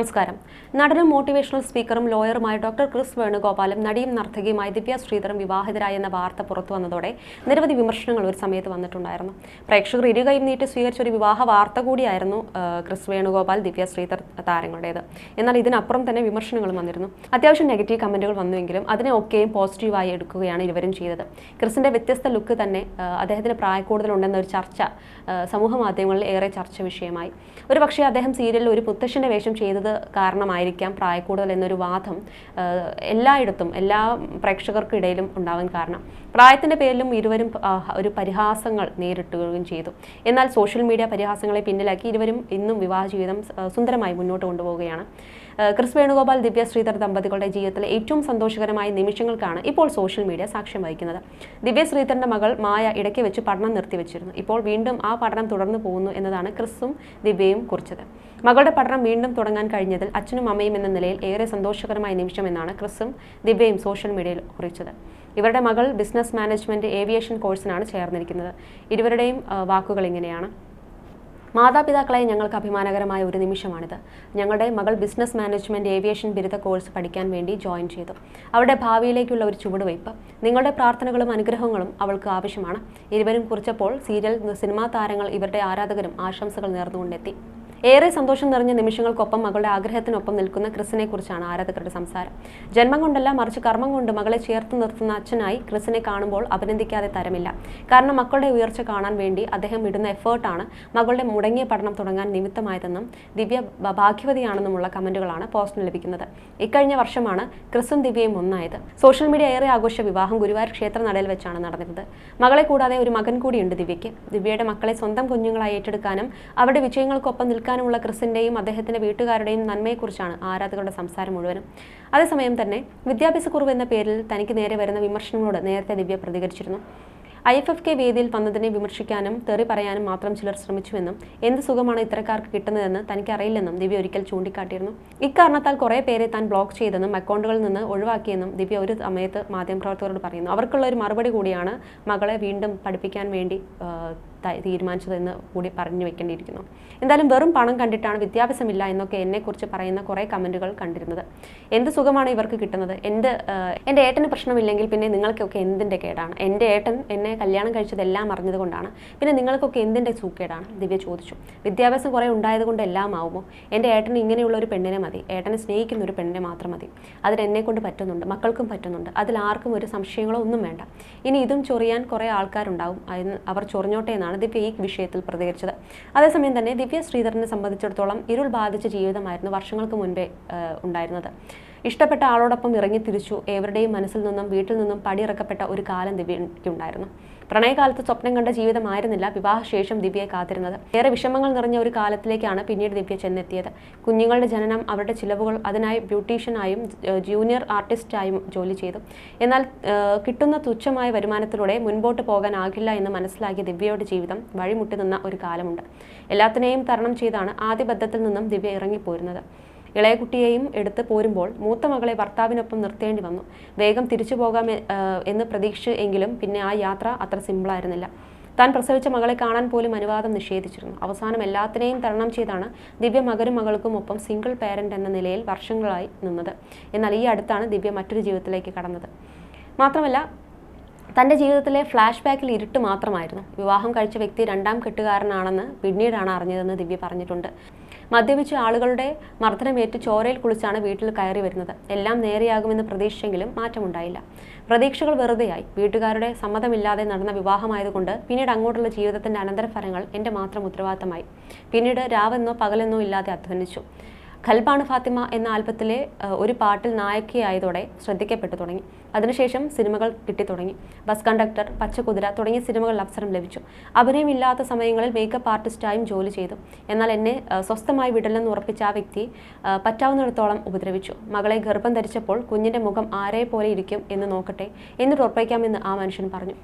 നമസ്കാരം. നടനും മോട്ടിവേഷണൽ സ്പീക്കറും ലോയറുമായ ഡോക്ടർ ക്രിസ് വേണുഗോപാലും നടിയും നർത്തകിയുമായ ദിവ്യ ശ്രീധറും വിവാഹിതരായി എന്ന വാർത്ത പുറത്തു വന്നതോടെ നിരവധി വിമർശനങ്ങൾ ഒരു സമയത്ത് വന്നിട്ടുണ്ടായിരുന്നു. പ്രേക്ഷകർ ഇരുകയും നീട്ടി സ്വീകരിച്ച ഒരു വിവാഹ വാർത്ത കൂടിയായിരുന്നു ക്രിസ് വേണുഗോപാൽ ദിവ്യ ശ്രീധർ താരങ്ങളുടേത്. എന്നാൽ ഇതിനപ്പുറം തന്നെ വിമർശനങ്ങൾ വന്നിരുന്നു. അത്യാവശ്യം നെഗറ്റീവ് കമന്റുകൾ വന്നുവെങ്കിലും അതിനെ ഒക്കെയും പോസിറ്റീവായി എടുക്കുകയാണ് ഇരുവരും ചെയ്തത്. ക്രിസിന്റെ വ്യത്യസ്ത ലുക്ക് തന്നെ അദ്ദേഹത്തിന് അദ്ദേഹത്തിന് പ്രായക്കൂടുതലുണ്ടെന്ന ഒരു ചർച്ച സമൂഹ മാധ്യമങ്ങളിൽ ഏറെ ചർച്ച വിഷയമായി. ഒരു പക്ഷേ അദ്ദേഹം സീരിയലിൽ ഒരു പുത്തശ്ശന്റെ വേഷം ചെയ്തത് കാരണമായിരിക്കാം പ്രായക്കൂടുതൽ എന്നൊരു വാദം എല്ലായിടത്തും എല്ലാ പ്രേക്ഷകർക്കിടയിലും ഉണ്ടാവാൻ കാരണം. പ്രായത്തിന്റെ പേരിലും ഇരുവരും ഒരു പരിഹാസങ്ങൾ നേരിട്ടുകയും ചെയ്തു. എന്നാൽ സോഷ്യൽ മീഡിയ പരിഹാസങ്ങളെ പിന്നിലാക്കി ഇരുവരും ഇന്നും വിവാഹ ജീവിതം സുന്ദരമായി മുന്നോട്ട് കൊണ്ടുപോവുകയാണ്. ക്രിസ് വേണുഗോപാൽ ദിവ്യ ശ്രീധർ ദമ്പതികളുടെ ജീവിതത്തിലെ ഏറ്റവും സന്തോഷകരമായ നിമിഷങ്ങൾക്കാണ് ഇപ്പോൾ സോഷ്യൽ മീഡിയ സാക്ഷ്യം വഹിക്കുന്നത്. ദിവ്യ ശ്രീധറിന്റെ മകൾ മായ ഇടയ്ക്ക് വെച്ച് പഠനം നിർത്തിവെച്ചിരുന്നു ഇപ്പോൾ വീണ്ടും ആ പഠനം തുടർന്നു പോകുന്നു എന്നതാണ് ക്രിസും ദിവ്യയും കുറിച്ചത്. മകളുടെ പഠനം വീണ്ടും തുടങ്ങാൻ കഴിഞ്ഞതിൽ അച്ഛനും അമ്മയും എന്ന നിലയിൽ ഏറെ സന്തോഷകരമായ നിമിഷം എന്നാണ് ക്രിസും ദിവ്യയും സോഷ്യൽ മീഡിയയിൽ കുറിച്ചത്. ഇവരുടെ മകൾ ബിസിനസ് മാനേജ്മെന്റ് ഏവിയേഷൻ കോഴ്സിനാണ് ചേർന്നിരിക്കുന്നത്. ഇരുവരുടെയും വാക്കുകൾ ഇങ്ങനെയാണ്. മാതാപിതാക്കളെ ഞങ്ങൾക്ക് അഭിമാനകരമായ ഒരു നിമിഷമാണിത്. ഞങ്ങളുടെ മകൾ ബിസിനസ് മാനേജ്മെന്റ് ഏവിയേഷൻ ബിരുദ കോഴ്സ് പഠിക്കാൻ വേണ്ടി ജോയിൻ ചെയ്തു. അവരുടെ ഭാവിയിലേക്കുള്ള ഒരു ചുവടുവയ്പ് നിങ്ങളുടെ പ്രാർത്ഥനകളും അനുഗ്രഹങ്ങളും അവൾക്ക് ആവശ്യമാണ്. ഇരുവരും കുറിച്ചപ്പോൾ സീരിയൽ സിനിമാ താരങ്ങൾ ഇവരുടെ ആരാധകരും ആശംസകൾ നേർന്നുകൊണ്ടെത്തി. ഏറെ സന്തോഷം നിറഞ്ഞ നിമിഷങ്ങൾക്കൊപ്പം മകളുടെ ആഗ്രഹത്തിനൊപ്പം നിൽക്കുന്ന ക്രിസിനെ കുറിച്ചാണ് ആരാധകരുടെ സംസാരം. ജന്മം കൊണ്ടല്ല മറിച്ച് കർമ്മം കൊണ്ട് മകളെ ചേർത്ത് നിർത്തുന്ന അച്ഛനായി ക്രിസിനെ കാണുമ്പോൾ അഭിനന്ദിക്കാതെ തരമില്ല. കാരണം മക്കളുടെ ഉയർച്ച കാണാൻ വേണ്ടി അദ്ദേഹം ഇടുന്ന എഫേർട്ടാണ് മകളുടെ മുടങ്ങിയ പഠനം തുടങ്ങാൻ നിമിത്തമായതെന്നും ദിവ്യ ഭാഗ്യവതിയാണെന്നുമുള്ള കമന്റുകളാണ് പോസ്റ്റിന് ലഭിക്കുന്നത്. ഇക്കഴിഞ്ഞ വർഷമാണ് ക്രിസും ദിവ്യയും ഒന്നായത്. സോഷ്യൽ മീഡിയ ഏറെ ആഘോഷ വിവാഹം ഗുരുവായൂർ ക്ഷേത്ര നടയിൽ വെച്ചാണ് നടന്നിരുന്നത്. മകളെ കൂടാതെ ഒരു മകൻ കൂടിയുണ്ട് ദിവ്യയ്ക്ക്. ദിവ്യയുടെ മക്കളെ സ്വന്തം കുഞ്ഞുങ്ങളായി ഏറ്റെടുക്കാനും അവരുടെ വിജയങ്ങൾക്കൊപ്പം നിൽക്കാനുമുള്ള ക്രിസിന്റെയും അദ്ദേഹത്തിന്റെ വീട്ടുകാരുടെയും നന്മയെക്കുറിച്ചാണ് ആരാധകരുടെ സംസാരം മുഴുവനും. അതേസമയം തന്നെ വിദ്യാഭ്യാസ കുറവ് എന്ന പേരിൽ തനിക്ക് നേരെ വരുന്ന വിമർശനങ്ങളോട് നേരത്തെ ദിവ്യ പ്രതികരിച്ചിരുന്നു. ഐ എഫ് എഫ് കെ വേദിയിൽ വന്നതിനെ വിമർശിക്കാനും തെറി പറയാനും മാത്രം ചിലർ ശ്രമിച്ചുവെന്നും എന്ത് സുഖമാണ് ഇത്തരക്കാർക്ക് കിട്ടുന്നതെന്ന് തനിക്കറിയില്ലെന്നും ദിവ്യ ഒരിക്കൽ ചൂണ്ടിക്കാട്ടിയിരുന്നു. ഇക്കാരണത്താൽ കുറേ പേരെ താൻ ബ്ലോക്ക് ചെയ്തെന്നും അക്കൗണ്ടുകളിൽ നിന്ന് ഒഴിവാക്കിയെന്നും ദിവ്യ ഒരു സമയത്ത് മാധ്യമപ്രവർത്തകരോട് പറയുന്നു. അവർക്കുള്ള ഒരു മറുപടി കൂടിയാണ് മകളെ വീണ്ടും പഠിപ്പിക്കാൻ വേണ്ടി തീരുമാനിച്ചതെന്ന് കൂടി പറഞ്ഞു വെക്കേണ്ടിയിരിക്കുന്നു. എന്തായാലും വെറും പണം കണ്ടിട്ടാണ് വിദ്യാഭ്യാസമില്ല എന്നൊക്കെ എന്നെക്കുറിച്ച് പറയുന്ന കുറേ കമന്റുകൾ കണ്ടിരുന്നത്. എന്ത് സുഖമാണ് ഇവർക്ക് കിട്ടുന്നത്? എന്റെ എന്റെ ഏട്ടന് പ്രശ്നമില്ലെങ്കിൽ പിന്നെ നിങ്ങൾക്കൊക്കെ എന്തിന്റെ കേടാണ്? എന്റെ ഏട്ടൻ എന്നെ കല്യാണം കഴിച്ചതെല്ലാം അറിഞ്ഞതുകൊണ്ടാണ്. പിന്നെ നിങ്ങൾക്കൊക്കെ എന്തിന്റെ സൂക്കേടാണ്? ദിവ്യ ചോദിച്ചു. വിദ്യാഭ്യാസം കുറേ ഉണ്ടായതുകൊണ്ട് എല്ലാം ആവുമോ? എന്റെ ഏട്ടന് ഇങ്ങനെയുള്ള ഒരു പെണ്ണിനെ മതി. ഏട്ടനെ സ്നേഹിക്കുന്ന ഒരു പെണ്ണിനെ മാത്രം മതി. അതിനെന്നെ കൊണ്ട് പറ്റുന്നുണ്ട്. മക്കൾക്കും പറ്റുന്നുണ്ട്. അതിൽ ആർക്കും ഒരു സംശയങ്ങളോ ഒന്നും വേണ്ട. ഇനി ഇതും ചൊറിയാൻ കുറേ ആൾക്കാരുണ്ടാവും. അവർ ചൊറിഞ്ഞോട്ടെ എന്നാണ് ദിവ്യ ഈ വിഷയത്തിൽ പ്രതികരിച്ചത്. അതേസമയം തന്നെ ദിവ്യ ശ്രീധരനെ സംബന്ധിച്ചിടത്തോളം ഇരുൾ ബാധിച്ച ജീവിതമായിരുന്നു വർഷങ്ങൾക്ക് മുൻപേ ഉണ്ടായിരുന്നത്. ഇഷ്ടപ്പെട്ട ആളോടൊപ്പം ഇറങ്ങി തിരിച്ചു. ഏവരുടെയും മനസ്സിൽ നിന്നും വീട്ടിൽ നിന്നും പടിയിറക്കപ്പെട്ട ഒരു കാലം ദിവ്യയ്ക്കുണ്ടായിരുന്നു. പ്രണയകാലത്ത് സ്വപ്നം കണ്ട ജീവിതമായിരുന്നില്ല വിവാഹശേഷം ദിവ്യയെ കാത്തിരുന്നത്. ഏറെ വിഷമങ്ങൾ നിറഞ്ഞ ഒരു കാലത്തിലേക്കാണ് പിന്നീട് ദിവ്യ ചെന്നെത്തിയത്. കുഞ്ഞുങ്ങളുടെ ജനനം അവരുടെ ചിലവുകൾ അതിനായി ബ്യൂട്ടീഷ്യനായും ജൂനിയർ ആർട്ടിസ്റ്റായും ജോലി ചെയ്തു. എന്നാൽ കിട്ടുന്ന തുച്ഛമായ വരുമാനത്തിലൂടെ മുൻപോട്ട് പോകാനാകില്ല എന്ന് മനസ്സിലാക്കിയ ദിവ്യയുടെ ജീവിതം വഴിമുട്ടി നിന്ന ഒരു കാലമുണ്ട്. എല്ലാത്തിനെയും തരണം ചെയ്താണ് ആദ്യ ബദ്ധത്തിൽ നിന്നും ദിവ്യ ഇറങ്ങിപ്പോരുന്നത്. ഇളയ കുട്ടിയെയും എടുത്ത് പോരുമ്പോൾ മൂത്ത മകളെ ഭർത്താവിനൊപ്പം നിർത്തേണ്ടി വന്നു. വേഗം തിരിച്ചു പോകാം എന്ന് പ്രതീക്ഷ എങ്കിലും പിന്നെ ആ യാത്ര അത്ര സിമ്പിളായിരുന്നില്ല താൻ പ്രസവിച്ച മകളെ കാണാൻ പോലും അനുവാദം നിഷേധിച്ചിരുന്നു. അവസാനം എല്ലാത്തിനെയും തരണം ചെയ്താണ് ദിവ്യ മകനും മകൾക്കും ഒപ്പം സിംഗിൾ പാരന്റ് എന്ന നിലയിൽ വർഷങ്ങളായി നിന്നത്. എന്നാൽ ഈ അടുത്താണ് ദിവ്യ മറ്റൊരു ജീവിതത്തിലേക്ക് കടന്നത്. മാത്രമല്ല തന്റെ ജീവിതത്തിലെ ഫ്ലാഷ് ബാക്കിൽ ഇരുട്ട് മാത്രമായിരുന്നു. വിവാഹം കഴിച്ച വ്യക്തി രണ്ടാം കെട്ടുകാരനാണെന്ന് പിന്നീടാണ് അറിഞ്ഞതെന്ന് ദിവ്യ പറഞ്ഞിട്ടുണ്ട്. മദ്യപിച്ച ആളുകളുടെ മർദ്ദനമേറ്റ് ചോരയിൽ കുളിച്ചാണ് വീട്ടിൽ കയറി വരുന്നത്. എല്ലാം നേരെയാകുമെന്ന് പ്രതീക്ഷിച്ചെങ്കിലും മാറ്റമുണ്ടായില്ല. പ്രതീക്ഷകൾ വെറുതെയായി. വീട്ടുകാരുടെ സമ്മതമില്ലാതെ നടന്ന വിവാഹമായതുകൊണ്ട് പിന്നീട് അങ്ങോട്ടുള്ള ജീവിതത്തിന്റെ അനന്തരഫലങ്ങൾ എന്റെ മാത്രം ഉത്തരവാദിത്തമായി. പിന്നീട് രാവെന്നോ പകലെന്നോ ഇല്ലാതെ അധ്വാനിച്ചു. ഖൽബാണ് ഫാത്തിമ എന്ന ആൽബത്തിലെ ഒരു പാട്ടിൽ നായികയായതോടെ ശ്രദ്ധിക്കപ്പെട്ടു തുടങ്ങി. അതിനുശേഷം സിനിമകൾ കിട്ടിത്തുടങ്ങി ബസ് കണ്ടക്ടർ പച്ചക്കുതിര തുടങ്ങിയ സിനിമകളിൽ അവസരം ലഭിച്ചു. അഭിനയമില്ലാത്ത സമയങ്ങളിൽ മേക്കപ്പ് ആർട്ടിസ്റ്റായും ജോലി ചെയ്തു. എന്നാൽ എന്നെ സ്വസ്ഥമായി വിടില്ലെന്ന് ഉറപ്പിച്ച ആ വ്യക്തി പറ്റാവുന്നിടത്തോളം ഉപദ്രവിച്ചു. മകളെ ഗർഭം ധരിച്ചപ്പോൾ കുഞ്ഞിന്റെ മുഖം ആരെ പോലെ ഇരിക്കും എന്ന് നോക്കട്ടെ എന്നിട്ട് ഉറപ്പിക്കാമെന്ന് ആ മനുഷ്യൻ പറഞ്ഞു.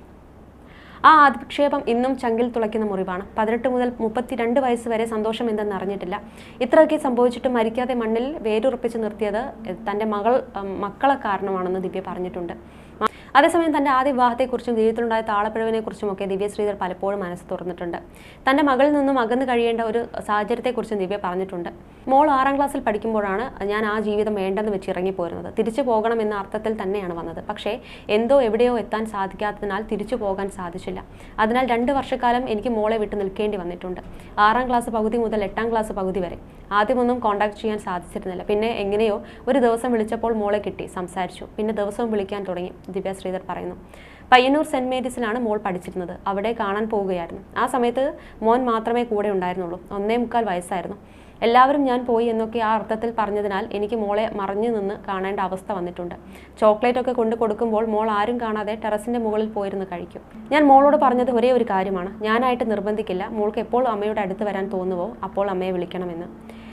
ആ അധിക്ഷേപം ഇന്നും ചങ്കിൽ തുളയ്ക്കുന്ന മുറിവാണ്. പതിനെട്ട് മുതൽ മുപ്പത്തിരണ്ട് വയസ്സ് വരെ സന്തോഷം എന്തെന്ന് അറിഞ്ഞിട്ടില്ല. ഇത്രയൊക്കെ സംഭവിച്ചിട്ട് മരിക്കാതെ മണ്ണിൽ വേരുറപ്പിച്ച് നിർത്തിയത് തന്റെ മകൾ മക്കളെ കാരണമാണെന്ന് ദിവ്യ പറഞ്ഞിട്ടുണ്ട്. അതേസമയം തന്റെ ആദ്യ വിവാഹത്തെക്കുറിച്ചും ജീവിതത്തിലുണ്ടായ താളപ്പിഴവിനെക്കുറിച്ചും ഒക്കെ ദിവ്യ ശ്രീധർ പലപ്പോഴും മനസ്സ് തുറന്നിട്ടുണ്ട്. തന്റെ മകളിൽ നിന്നും അകന്നു കഴിയേണ്ട ഒരു സാഹചര്യത്തെക്കുറിച്ചും ദിവ്യ പറഞ്ഞിട്ടുണ്ട്. മോൾ ആറാം ക്ലാസ്സിൽ പഠിക്കുമ്പോഴാണ് ഞാൻ ആ ജീവിതം വേണ്ടെന്ന് വെച്ച് ഇറങ്ങിപ്പോരുന്നത് തിരിച്ചു പോകണം എന്ന അർത്ഥത്തിൽ തന്നെയാണ് വന്നത്. പക്ഷേ എന്തോ എവിടെയോ എത്താൻ സാധിക്കാത്തതിനാൽ തിരിച്ചു പോകാൻ സാധിച്ചില്ല. അതിനാൽ രണ്ട് വർഷക്കാലം എനിക്ക് മോളെ വിട്ടു നിൽക്കേണ്ടി വന്നിട്ടുണ്ട്. ആറാം ക്ലാസ് പകുതി മുതൽ എട്ടാം ക്ലാസ് പകുതി വരെ. ആദ്യമൊന്നും കോൺടാക്ട് ചെയ്യാൻ സാധിച്ചിരുന്നില്ല. പിന്നെ എങ്ങനെയോ ഒരു ദിവസം വിളിച്ചപ്പോൾ മോളെ കിട്ടി സംസാരിച്ചു. പിന്നെ ദിവസവും വിളിക്കാൻ തുടങ്ങി. ദിവ്യ ശ്രീധർ പറയുന്നു. പയ്യന്നൂർ സെന്റ് മേരീസിലാണ് മോൾ പഠിച്ചിരുന്നത്. അവിടെ കാണാൻ പോവുകയായിരുന്നു. ആ സമയത്ത് മോൻ മാത്രമേ കൂടെ ഉണ്ടായിരുന്നുള്ളൂ. ഒന്നേ മുക്കാൽ വയസ്സായിരുന്നു. എല്ലാവരും ഞാൻ പോയി എന്നൊക്കെ ആ അർത്ഥത്തിൽ പറഞ്ഞതിനാൽ എനിക്ക് മോളെ മറഞ്ഞു നിന്ന് കാണേണ്ട അവസ്ഥ വന്നിട്ടുണ്ട്. ചോക്ലേറ്റ് ഒക്കെ കൊണ്ട് കൊടുക്കുമ്പോൾ മോൾ ആരും കാണാതെ ടെറസിന്റെ മുകളിൽ പോയിരുന്ന് കഴിക്കും. ഞാൻ മോളോട് പറഞ്ഞത് ഒരേ ഒരു കാര്യമാണ്. ഞാനായിട്ട് നിർബന്ധിക്കില്ല. മോൾക്ക് എപ്പോൾ അമ്മയുടെ അടുത്ത് വരാൻ തോന്നുവോ അപ്പോൾ അമ്മയെ വിളിക്കണമെന്ന്.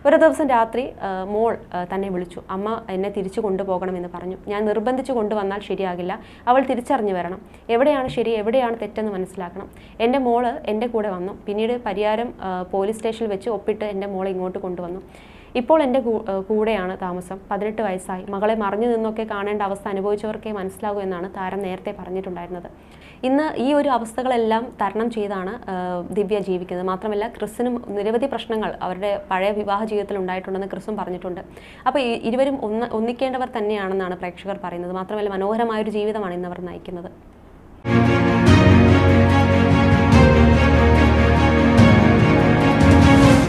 ഒരു ദിവസം രാത്രി മോൾ തന്നെ വിളിച്ചു. അമ്മ എന്നെ തിരിച്ചു കൊണ്ടുപോകണമെന്ന് പറഞ്ഞു. ഞാൻ നിർബന്ധിച്ചു കൊണ്ടുവന്നാൽ ശരിയാകില്ല. അവൾ തിരിച്ചറിഞ്ഞു വരണം. എവിടെയാണ് ശരി എവിടെയാണ് തെറ്റെന്ന് മനസ്സിലാക്കണം. എന്റെ മോൾ എന്റെ കൂടെ വന്നു. പിന്നീട് പരിയാരം പോലീസ് സ്റ്റേഷനിൽ വെച്ച് ഒപ്പിട്ട് എന്റെ മോളെ ഇങ്ങോട്ട് കൊണ്ടുവന്നു. ഇപ്പോൾ എന്റെ കൂടെയാണ് താമസം. പതിനെട്ട് വയസ്സായി. മകളെ മറിഞ്ഞു നിന്നൊക്കെ കാണേണ്ട അവസ്ഥ അനുഭവിച്ചവർക്കേ മനസ്സിലാകൂ എന്നാണ് താരം നേരത്തെ പറഞ്ഞിട്ടുണ്ടായിരുന്നത്. ഇന്ന് ഈ ഒരു അവസ്ഥകളെല്ലാം തരണം ചെയ്താണ് ദിവ്യ ജീവിക്കുന്നത്. മാത്രമല്ല ക്രിസിനും നിരവധി പ്രശ്നങ്ങൾ അവരുടെ പഴയ വിവാഹ ജീവിതത്തിൽ ഉണ്ടായിട്ടുണ്ടെന്ന് ക്രിസും പറഞ്ഞിട്ടുണ്ട്. അപ്പോൾ ഇരുവരും ഒന്ന് ഒന്നിക്കേണ്ടവർ തന്നെയാണെന്നാണ് പ്രേക്ഷകർ പറയുന്നത്. മാത്രമല്ല മനോഹരമായൊരു ജീവിതമാണ് ഇന്ന് അവർ നയിക്കുന്നത്.